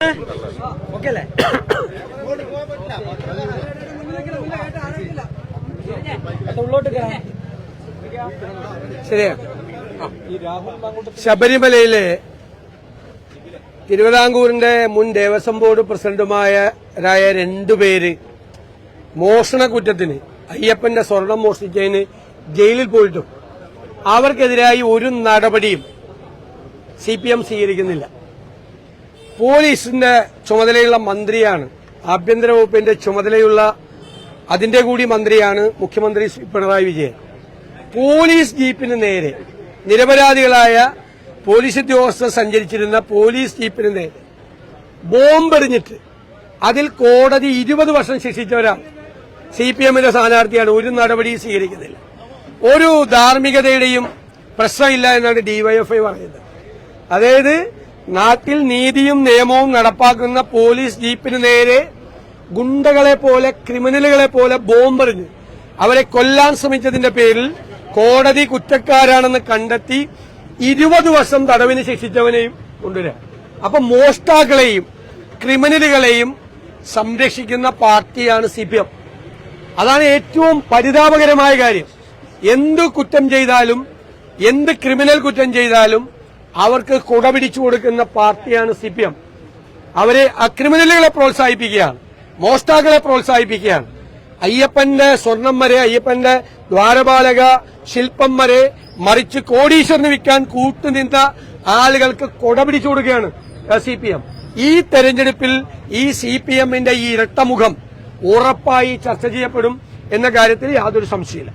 അല്ലേ ഉള്ളോട്ട് ശബരിമലയിലെ തിരുവിതാംകൂറിന്റെ മുൻ ദേവസ്വം ബോർഡ് പ്രസിഡന്റുമാരായ രണ്ടുപേര് മോഷണ കുറ്റത്തിന് അയ്യപ്പന്റെ സ്വർണം മോഷ്ടിച്ചതിന് ജയിലിൽ പോയിട്ടും അവർക്കെതിരായി ഒരു നടപടിയും സി പി എം സ്വീകരിക്കുന്നില്ല. പോലീസിന്റെ ചുമതലയുള്ള മന്ത്രിയാണ്. ആഭ്യന്തര വകുപ്പിന്റെ ചുമതലയുള്ള അതിന്റെ കൂടി മന്ത്രിയാണ് മുഖ്യമന്ത്രി പിണറായി വിജയൻ. പോലീസ് ജീപ്പിന് നേരെ നിരപരാധികളായ പോലീസ് ഉദ്യോഗസ്ഥർ സഞ്ചരിച്ചിരുന്ന പോലീസ് ജീപ്പിന് നേരെ ബോംബെറിഞ്ഞിട്ട് അതിൽ കോടതി ഇരുപത് വർഷം ശിക്ഷിച്ചവരാണ്. സി പി എമ്മിന്റെ സ്ഥാനാർത്ഥിയാണ്. ഒരു നടപടിയും സ്വീകരിക്കുന്നില്ല. ഒരു ധാർമ്മികതയുടെയും പ്രശ്നമില്ല എന്നാണ് ഡിവൈഎഫ്ഐ പറയുന്നത്. അതായത് നാട്ടിൽ നീതിയും നിയമവും നടപ്പാക്കുന്ന പോലീസ് ജീപ്പിന് നേരെ ഗുണ്ടകളെ പോലെ ക്രിമിനലുകളെ പോലെ ബോംബെറിഞ്ഞ് അവരെ കൊല്ലാൻ ശ്രമിച്ചതിന്റെ പേരിൽ കോടതി കുറ്റക്കാരാണെന്ന് കണ്ടെത്തി ഇരുപത് വർഷം തടവിന് ശിക്ഷിച്ചവനെയും കൊണ്ടുവരാം. അപ്പൊ മോഷ്ടാക്കളെയും ക്രിമിനലുകളെയും സംരക്ഷിക്കുന്ന പാർട്ടിയാണ് സി പി എം അതാണ് ഏറ്റവും പരിതാപകരമായ കാര്യം. എന്ത് കുറ്റം ചെയ്താലും എന്ത് ക്രിമിനൽ കുറ്റം ചെയ്താലും അവർക്ക് കുട പിടിച്ചു കൊടുക്കുന്ന പാർട്ടിയാണ് സി പി എം അവരെ അക്രിമിനലുകളെ പ്രോത്സാഹിപ്പിക്കുകയാണ്. മോഷ്ടാക്കളെ പ്രോത്സാഹിപ്പിക്കുകയാണ്. അയ്യപ്പന്റെ സ്വർണം വരെ അയ്യപ്പന്റെ ദ്വാരപാലക ശില്പം വരെ മറിച്ച് കോടീശ്വരന് വിൽക്കാൻ കൂട്ടുനിന്ന ആളുകൾക്ക് കൊട പിടിച്ചു കൊടുക്കുകയാണ് സി പി എം ഈ തെരഞ്ഞെടുപ്പിൽ ഈ സി പി എമ്മിന്റെ ഈ ഇരട്ടമുഖം ഉറപ്പായി ചർച്ച ചെയ്യപ്പെടും എന്ന കാര്യത്തിൽ യാതൊരു സംശയമില്ല